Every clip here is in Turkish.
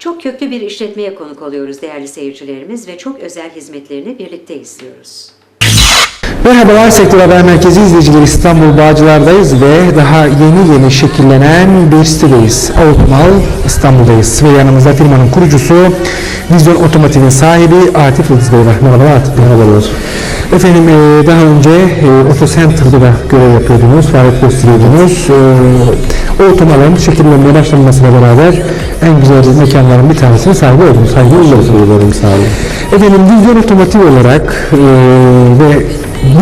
Çok köklü bir işletmeye konuk oluyoruz değerli seyircilerimiz ve çok özel hizmetlerini birlikte izliyoruz. Merhabalar Sektör Haber Merkezi izleyicileri İstanbul Bağcılar'dayız ve daha yeni yeni şekillenen bir sitedeyiz. Avutmal İstanbul'dayız ve yanımızda firmanın kurucusu Vizyon Otomotiv'in sahibi Atif Yıldız Bey var. Merhabalar Atif Bey. Merhabalar. Efendim e, daha önce e, Auto Center'da da görev yapıyordunuz, faaliyet gösteriyordunuz. E, o otomalın şekillenmeye başlanmasıyla beraber en güzel mekanların bir tanesinin sahibi oldunuz. Sahibi oldunuz. Sağ olun. Efendim Vizyon Otomotiv olarak e, ve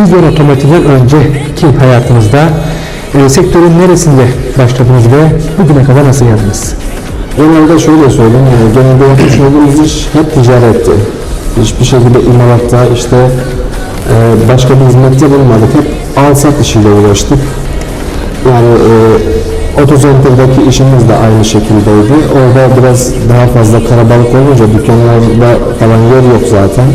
Vizyon Otomotiv'den önceki hayatınızda e, sektörün neresinde başladınız ve bugüne kadar nasıl geldiniz? Genelde şöyle söyleyeyim, yani genelde yapmış olduğumuz iş hep ticaretti. Hiçbir şekilde imalatta işte e, başka bir hizmette bulunmadık. Hep al sat işiyle uğraştık. Yani e, otocentr'daki işimiz de aynı şekildeydi. Orada biraz daha fazla kalabalık olunca dükkanlarda falan yer yok zaten.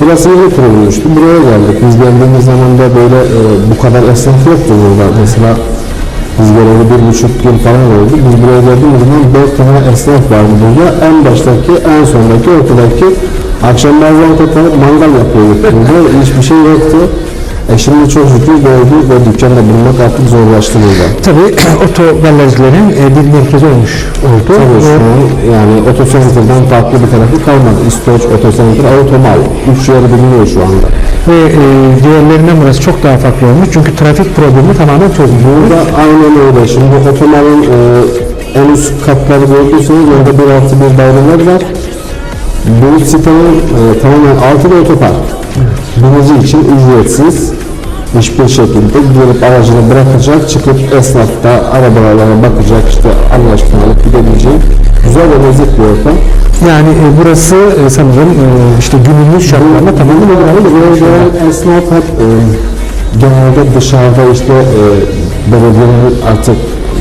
Burası yeni kurulmuştu. Buraya geldik. Biz geldiğimiz zaman da böyle e, bu kadar esnaf yoktu burada. Mesela biz geleli bir buçuk yıl falan oldu. Biz buraya geldiğimiz zaman dört tane esnaf vardı burada. En baştaki, en sondaki, ortadaki akşam bazen toplanıp mangal yapıyorduk burada. Hiçbir şey yoktu. E çok şükür doldu ve dükkanda bulmak artık zorlaştı burada. Tabii oto galericilerin e, bir merkezi olmuş oldu. Tabii şu Ve an yani otocentr'dan farklı bir tarafı kalmadı. İstoç, otocentr, automal. Üç yer biliniyor şu anda. ve e, diğerlerinden burası çok daha farklı olmuş çünkü trafik problemi tamamen çözülmüş. Burada aynen öyle. Şimdi otomalın e, en üst katları gördüyseniz orada bir artı bir daireler var. Bu sitenin e, tamamen altı da otopark. Binici için ücretsiz hiçbir şekilde gelip aracını bırakacak, çıkıp esnafta arabalarına bakacak, işte anlaşma alıp gidebilecek güzel ve nezih bir ortam. Yani e, burası e, sanırım e, işte günümüz şartlarına tamamen uygun. Buraya gelen esnaf hep e, genelde dışarıda işte e, belediyenin artık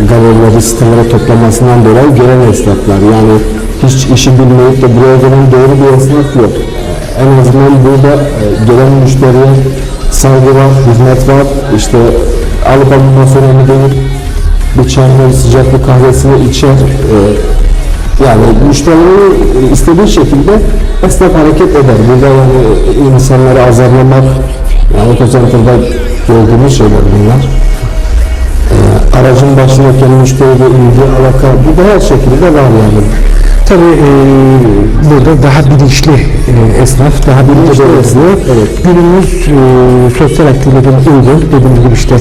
galerileri, siteleri toplamasından dolayı gelen esnaflar. Yani hiç işi bilmeyip de buraya gelen doğru bir esnaf yok. En azından burada e, gelen müşteriye saygı var, hizmet var. İşte alıp alınma sorunu değil. Bir çayını, sıcak bir kahvesini içer. E, yani müşterilerin istediği şekilde esnaf hareket eder. Burada yani insanları azarlamak, yani otocentrda gördüğümüz şeyler bunlar. Aracın başındaki müşteriyle ilgi, alaka, bu da her şekilde var yani. Tabii e, burada daha bilinçli e, esnaf, daha bilinçli esnaf. evet. Günümüz e, sosyal aktivitelerin uygun. Dediğim gibi işte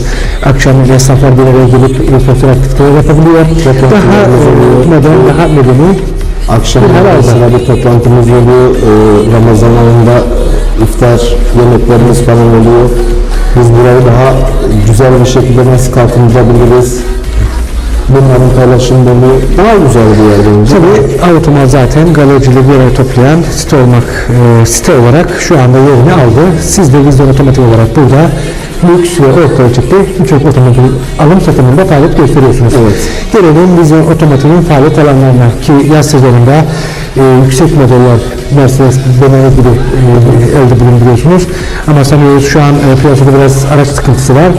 akşam esnaflar bir araya gelip e, sosyal aktiviteler yapabiliyor. Daha e, modern, daha medeni. Akşam mesela bir toplantımız oluyor, ee, Ramazan ayında iftar yemeklerimiz falan oluyor. Biz burayı daha güzel bir şekilde nasıl kalkındırabiliriz? Bunların paylaşımları daha güzel bir yer bence. Tabii Avrupa zaten galericileri bir araya toplayan site olmak e, site olarak şu anda yerini aldı. Siz de Vizyon Otomotiv olarak burada lüks ve orta ölçekli birçok otomobil alım satımında faaliyet gösteriyorsunuz. Evet. Gelelim Vizyon Otomotiv'in faaliyet alanlarına ki yaz sezonunda e, yüksek modeller Mercedes, BMW gibi e, elde bulunduruyorsunuz. Ama sanıyoruz şu an e, piyasada biraz araç sıkıntısı var.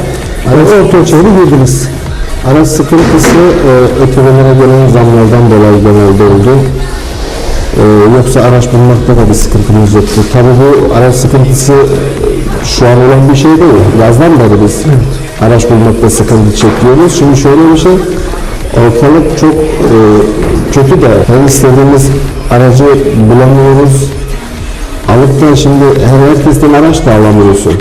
E, orta ölçeğe girdiniz. Araç sıkıntısı e, ötelere gelen zamlardan dolayı genelde oldu. E, yoksa araç bulmakta da bir sıkıntımız yoktu. Tabii bu araç sıkıntısı şu an olan bir şey değil. Yazdan beri biz araç bulmakta sıkıntı çekiyoruz. Şimdi şöyle bir şey, ortalık çok e, kötü de hem istediğimiz aracı bulamıyoruz. Alıp da şimdi her herkesten araç da alamıyorsun.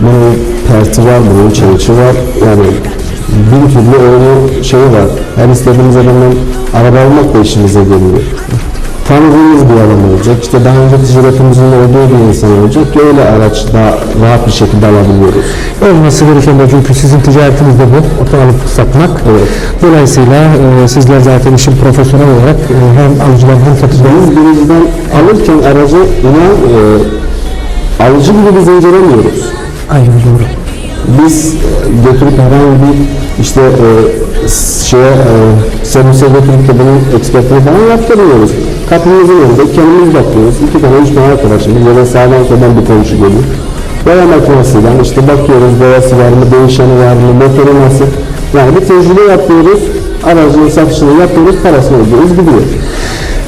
Bunun perti var, bunun çeyiçi var. Yani bin türlü öyle şey var. Her istediğimiz adamdan araba almak da işimize geliyor. Tanıdığımız bir adam olacak. İşte daha önce ticaretimizin olduğu bir insan olacak ki öyle araç daha rahat bir şekilde alabiliyoruz. Olması gereken de çünkü sizin ticaretiniz de bu, oto alıp satmak. Evet. Dolayısıyla e, sizler zaten işin profesyonel olarak e, hem alıcılar hem satıcılar Biz birinizden alırken aracı inan e, alıcı gibi biz incelemiyoruz. aynı doğru. Biz e, götürüp herhangi bir işte e, şeye e, servise götürüp de bunun ekspertini falan yaptırmıyoruz. Kapımızın önünde kendimiz bakıyoruz. İki tane üç tane arkadaşımız ya da sağdan soldan bir komşu geliyor. Boya makinesiyle işte bakıyoruz boyası var mı, değişeni var mı, motoru nasıl. Yani bir tecrübe yapıyoruz. aracın satışını yapıyoruz, parasını ödüyoruz, gidiyor.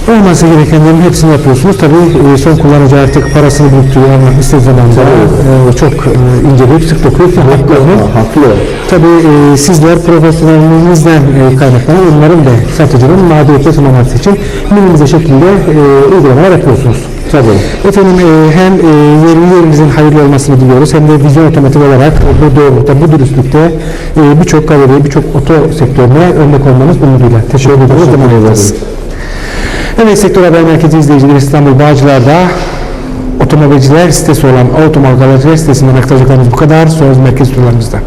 Olması gerekenlerin hepsini yapıyorsunuz. Tabii e, son kullanıcı artık parasını biriktiriyor ama istediği zaman da e, çok e, inceleyip sık dokuyor fiyatlarını. Haklı. Tabii e, sizler profesyonelinizden e, kaynaklanan onların da satıcının mağduriyeti tamamlaması için minimize şekilde uygulamalar yapıyorsunuz. Tabii. Efendim hem yeni yerinizin hayırlı olmasını diliyoruz hem de vizyon otomotiv olarak bu doğrultuda, bu dürüstlükte birçok galeriye, birçok oto sektörüne örnek olmanız umuduyla. Teşekkür ederiz. Teşekkür ederiz. Evet Sektör Haber Merkezi izleyicileri İstanbul Bağcılar'da otomobilciler sitesi olan Galeriler sitesinden aktaracaklarımız bu kadar. Söz merkez turlarımızda.